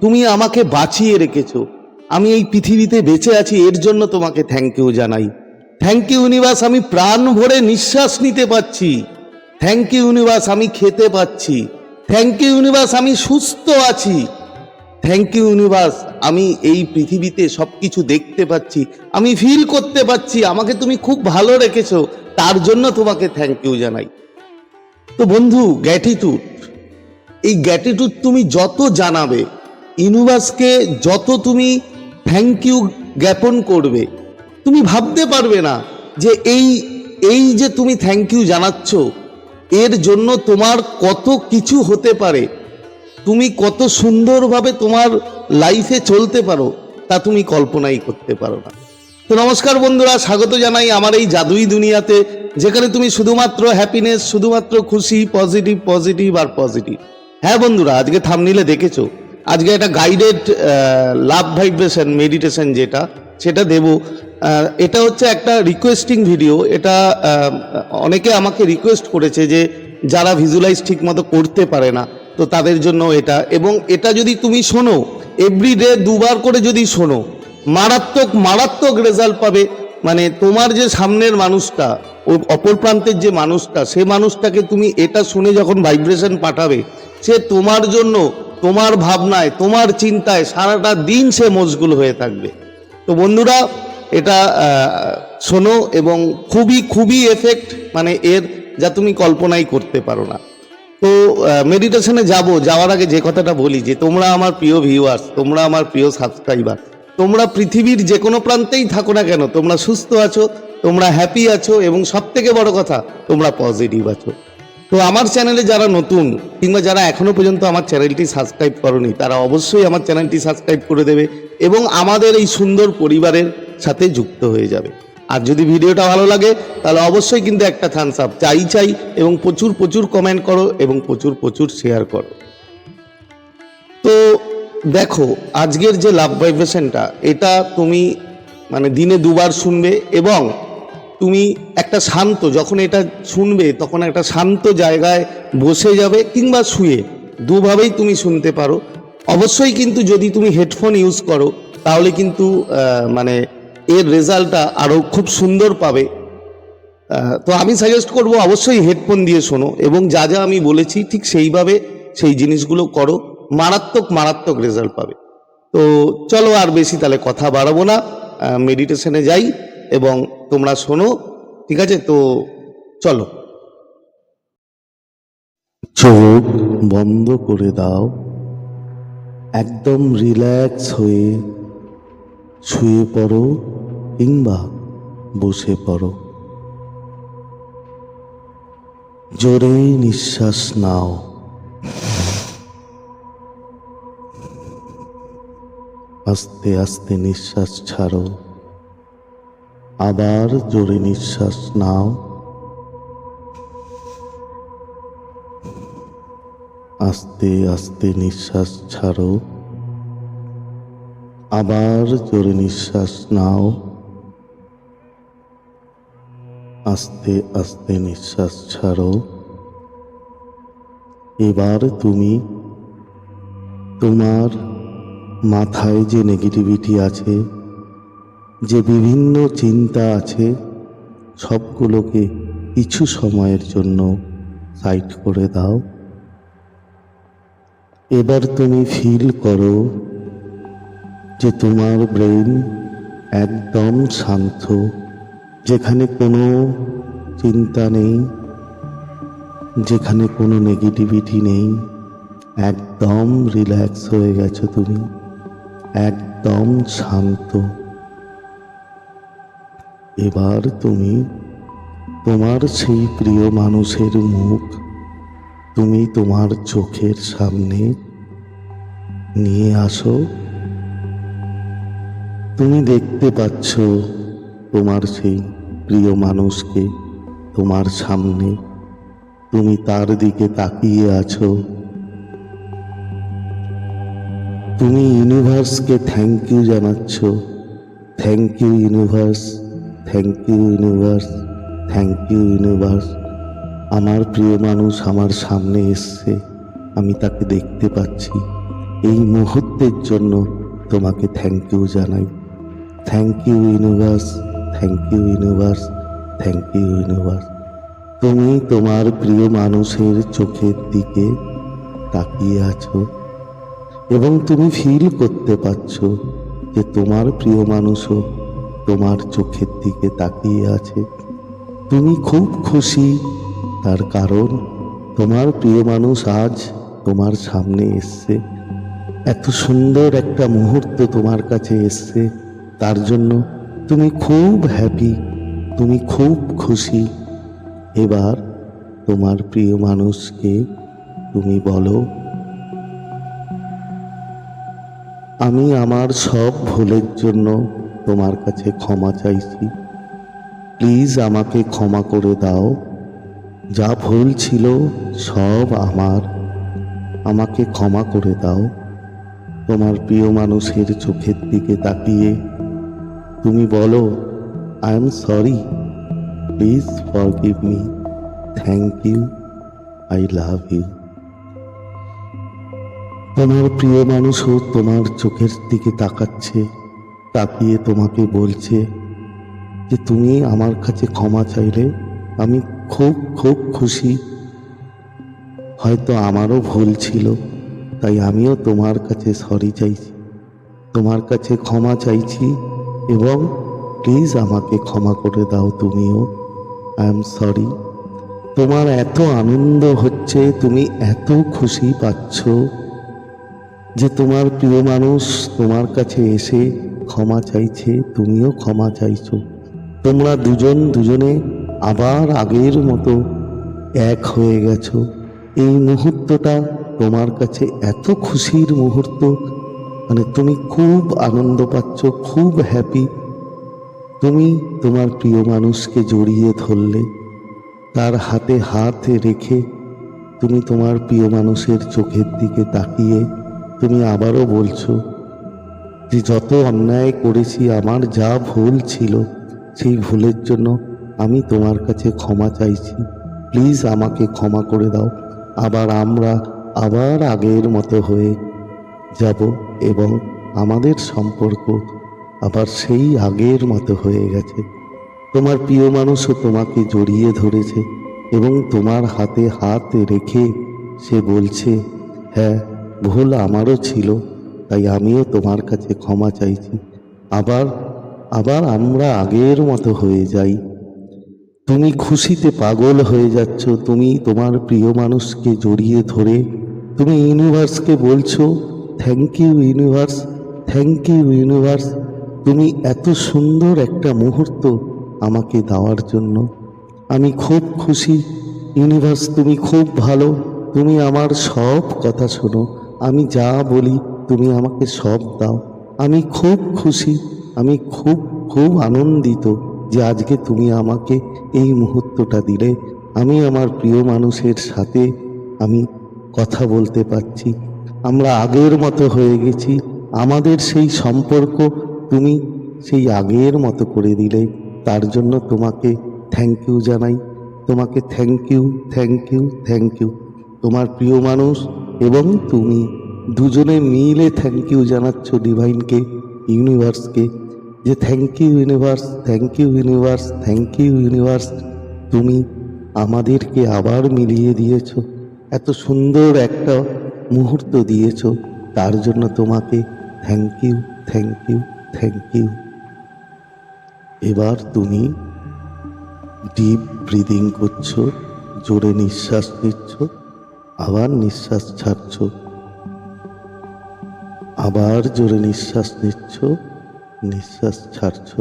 তুমি আমাকে বাঁচিয়ে রেখেছো। আমি এই পৃথিবীতে বেঁচে আছি, এর জন্য তোমাকে থ্যাংক ইউ জানাই। থ্যাংক ইউ ইউনিভার্স আমি প্রাণ ভরে নিঃশ্বাস নিতে পারছি। থ্যাংক ইউ ইউনিভার্স আমি খেতে পাচ্ছি। থ্যাংক ইউ ইউনিভার্স আমি সুস্থ আছি। থ্যাংক ইউ ইউনিভার্স আমি এই পৃথিবীতে সব কিছু দেখতে পাচ্ছি। আমি ফিল করতে পাচ্ছি আমাকে তুমি খুব ভালো রেখেছো, তার জন্য তোমাকে থ্যাংক ইউ জানাই। তো বন্ধু গ্যাটিটিউড এই গ্যাটিটিউড তুমি যত জানাবে ইউনিভার্সকে যত তুমি থ্যাংক ইউ জ্ঞাপন করবে, তুমি ভাবতে পারবে না যে এই এই যে তুমি থ্যাংক ইউ জানাচ্ছ, এর জন্য তোমার কত কিছু হতে পারে, তুমি কত সুন্দরভাবে তোমার লাইফে চলতে পারো, তা তুমি কল্পনাই করতে পারো না। তো নমস্কার বন্ধুরা, স্বাগত জানাই আমার এই জাদুই দুনিয়াতে, যেখানে তুমি শুধুমাত্র হ্যাপিনেস শুধুমাত্র খুশি পজিটিভ পজিটিভ আর পজিটিভ হ্যাঁ বন্ধুরা, আজকে থামনিলে দেখেছ? আজকে একটা গাইডেড লাভ ভাইব্রেশন মেডিটেশন যেটা, সেটা দেব। এটা হচ্ছে একটা রিকোয়েস্টিং ভিডিও এটা অনেকে আমাকে রিকোয়েস্ট করেছে যে যারা ভিজুয়ালাইজ ঠিক মতো করতে পারে না, তো তাদের জন্য এটা। এবং এটা যদি তুমি শোনো এভরিডে দুবার করে যদি শোনো, মারাত্মক মারাত্মক রেজাল্ট পাবে। মানে তোমার যে সামনের মানুষটা অপর প্রান্তের যে মানুষটা, সে মানুষটাকে তুমি এটা শুনে যখন ভাইব্রেশন পাঠাবে সে তোমার জন্য, তোমার ভাবনায়, তোমার চিন্তায় সারাটা দিন সে মশগুল হয়ে থাকবে। তো বন্ধুরা, এটা শোনো এবং খুবই খুবই এফেক্ট মানে এর যা তুমি কল্পনাই করতে পারো না। তো মেডিটেশনে যাব, যাওয়ার আগে যে কথাটা বলি যে, তোমরা আমার প্রিয় ভিউয়ার্স তোমরা আমার প্রিয় সাবস্ক্রাইবার তোমরা পৃথিবীর যে কোনো প্রান্তেই থাকো না কেন, তোমরা সুস্থ আছো, তোমরা হ্যাপি আছো এবং সব থেকে বড় কথা, তোমরা পজিটিভ আছো। তো আমার চ্যানেলে যারা নতুন, কিংবা যারা এখনও পর্যন্ত আমার চ্যানেলটি সাবস্ক্রাইব করনি, তারা অবশ্যই আমার চ্যানেলটি সাবস্ক্রাইব করে দেবে এবং আমাদের এই সুন্দর পরিবারের সাথে যুক্ত হয়ে যাবে। আর যদি ভিডিওটা ভালো লাগে, তাহলে অবশ্যই কিন্তু একটা থামস আপ চাই চাই, এবং প্রচুর প্রচুর কমেন্ট করো এবং প্রচুর প্রচুর শেয়ার করো। তো দেখো, আজকের যে লাভ ভাইব্রেশনটা এটা তুমি মানে দিনে দুবার শুনবে এবং তুমি একটা শান্ত, যখন এটা শুনবে, তখন একটা শান্ত জায়গায় বসে যাবে কিংবা শুয়ে। দুভাবেই তুমি শুনতে পারো। অবশ্যই কিন্তু যদি তুমি হেডফোন ইউজ করো, তাহলে কিন্তু মানে এর রেজাল্টটা আরও খুব সুন্দর পাবে। তো আমি সাজেস্ট করব, অবশ্যই হেডফোন দিয়ে শোনো এবং যা যা আমি বলেছি ঠিক সেইভাবে সেই জিনিসগুলো করো। মারাত্মক মারাত্মক রেজাল্ট পাবে। তো চলো আর বেশি তাহলে কথা বাড়াবো না। মেডিটেশনে যাই এবং তোমরা শোনো, ঠিক আছে? তো চলো। চোখ বন্ধ করে দাও। একদম রিল্যাক্স হয়ে শুয়ে পড়ো কিংবা বসে পড়ো। জোরে নিঃশ্বাস নাও। আস্তে আস্তে নিঃশ্বাস ছাড়ো। আবার জোরে নিঃশ্বাস নাও। আস্তে আস্তে নিঃশ্বাস ছাড়ো। আবার জোরে নিঃশ্বাস নাও। আস্তে আস্তে নিঃশ্বাস ছাড়ো। এবার তুমি তোমার মাথায় যে নেগেটিভিটি আছে যে বিভিন্ন চিন্তা আছে, সবগুলোকে কিছু সময়ের জন্য সাইড করে দাও। এবার তুমি ফিল করো যে তোমার ব্রেন একদম শান্ত, যেখানে কোনো চিন্তা নেই, যেখানে কোনো নেগেটিভিটি নেই। একদম রিল্যাক্স হয়ে গেছো তুমি, একদম শান্ত। এবার তুমি, তোমার সেই প্রিয় মানুষের মুখ তুমি তোমার চোখের সামনে নিয়ে আসো। তুমি দেখতে পাচ্ছ তোমার সেই প্রিয় মানুষকে তোমার সামনে। তুমি তার দিকে তাকিয়ে আছো। তুমি ইউনিভার্সকে thank you জানাচ্ছ। Thank you universe. Thank you universe thank you universe আমার প্রিয় মানুষ আমার সামনে এসছে। আমি তাকে দেখতে পাচ্ছি। এই মুহূর্তের জন্য তোমাকে থ্যাংক ইউ জানাই। Thank you universe thank you universe thank you universe তুমি তোমার প্রিয় মানুষের চোখের দিকে তাকিয়ে আছো এবং তুমি ফিল করতে পারছ যে তোমার প্রিয় মানুষও তোমার চোখের দিকে তাকিয়ে আছে। তুমি খুব খুশি। তার কারণ, তোমার প্রিয় মানুষ আজ তোমার সামনে এসছে। এত সুন্দর একটা মুহূর্ত তোমার কাছে এসছে। তার জন্য তুমি খুব হ্যাপি তুমি খুব খুশি। এবার তোমার প্রিয় মানুষকে তুমি বলো, আমি আমার সব ভুলের জন্য তোমার কাছে ক্ষমা চাইছি। প্লিজ আমাকে ক্ষমা করে দাও। যা ভুল ছিল সব আমার। আমাকে ক্ষমা করে দাও। তোমার প্রিয় মানুষের চোখের দিকে তাকিয়ে তুমি বলো I am sorry please forgive me thank you I love you তোমার প্রিয় মানুষও তোমার চোখের দিকে তাকাচ্ছে। তাকিয়ে তোমাকে বলছে যে তুমি আমার কাছে ক্ষমা চাইলে আমি খুব খুব খুশি। হয়তো আমারও ভুল ছিল, তাই আমিও তোমার কাছে সরি চাইছি। তোমার কাছে ক্ষমা চাইছি এবং প্লিজ আমাকে ক্ষমা করে দাও তুমিও। I am sorry. তোমার এত আনন্দ হচ্ছে, তুমি এত খুশি পাচ্ছ যে তোমার প্রিয় মানুষ তোমার কাছে এসে ক্ষমা চাইছে, তুমিও ক্ষমা চাইছো। তোমরা দুজন দুজনে আবার আগের মতো এক হয়ে গেছো। এই মুহূর্তটা তোমার কাছে এত খুশির মুহূর্ত। মানে তুমি খুব আনন্দ পাচ্ছ, খুব হ্যাপি তুমি তোমার প্রিয় মানুষকে জড়িয়ে ধরলে। তার হাতে হাত রেখে তুমি তোমার প্রিয় মানুষের চোখের দিকে তাকিয়ে তুমি আবারও বলছো যে যত অন্যায় করেছি, আমার যা ভুল ছিল, সেই ভুলের জন্য আমি তোমার কাছে ক্ষমা চাইছি। প্লিজ আমাকে ক্ষমা করে দাও। আবার আমরা আবার আগের মতো হয়ে যাব এবং আমাদের সম্পর্ক আবার সেই আগের মতো হয়ে গেছে। তোমার প্রিয় মানুষও তোমাকে জড়িয়ে ধরেছে এবং তোমার হাতে হাত রেখে সে বলছে হ্যাঁ ভুল আমারও ছিল। তাই আমিও তোমার কাছে ক্ষমা চাইছি। আবার আবার আমরা আগের মতো হয়ে যাই। তুমি খুশিতে পাগল হয়ে যাচ্ছ, তুমি তোমার প্রিয় মানুষকে জড়িয়ে ধরে। তুমি ইউনিভার্সকে বলছো thank you universe thank you universe তুমি এত সুন্দর একটা মুহূর্ত আমাকে দেওয়ার জন্য। আমি খুব খুশি ইউনিভার্স তুমি খুব ভালো, তুমি আমার সব কথা শোনো, আমি যা বলি তুমি আমাকে সব দাও। আমি খুব খুশি, আমি খুব খুব আনন্দিত যে আজকে তুমি আমাকে এই মুহূর্তটা দিলে। আমি আমার প্রিয় মানুষের সাথে আমি কথা বলতে পারছি। আমরা আগের মতো হয়ে গেছি। আমাদের সেই সম্পর্ক তুমি সেই আগের মতো করে দিলে। তার জন্য তোমাকে থ্যাংক ইউ জানাই। তোমাকে thank you thank you thank you তোমার প্রিয় মানুষ এবং তুমি। দুজনে মিলে থ্যাংক ইউ জানাচ্ছ ডিভাইনকে ইউনিভার্সকে যে thank you universe thank you universe thank you universe তুমি আমাদেরকে আবার মিলিয়ে দিয়েছ। এত সুন্দর একটা মুহূর্ত দিয়েছ, তার জন্য তোমাকে thank you thank you thank you এবার তুমি ডিপ ব্রিদিং করছ, জোরে নিঃশ্বাস নিচ্ছ, আবার নিঃশ্বাস ছাড়ছ। আবার জোরে নিঃশ্বাস নিচ্ছ নিঃশ্বাস ছাড়ছো।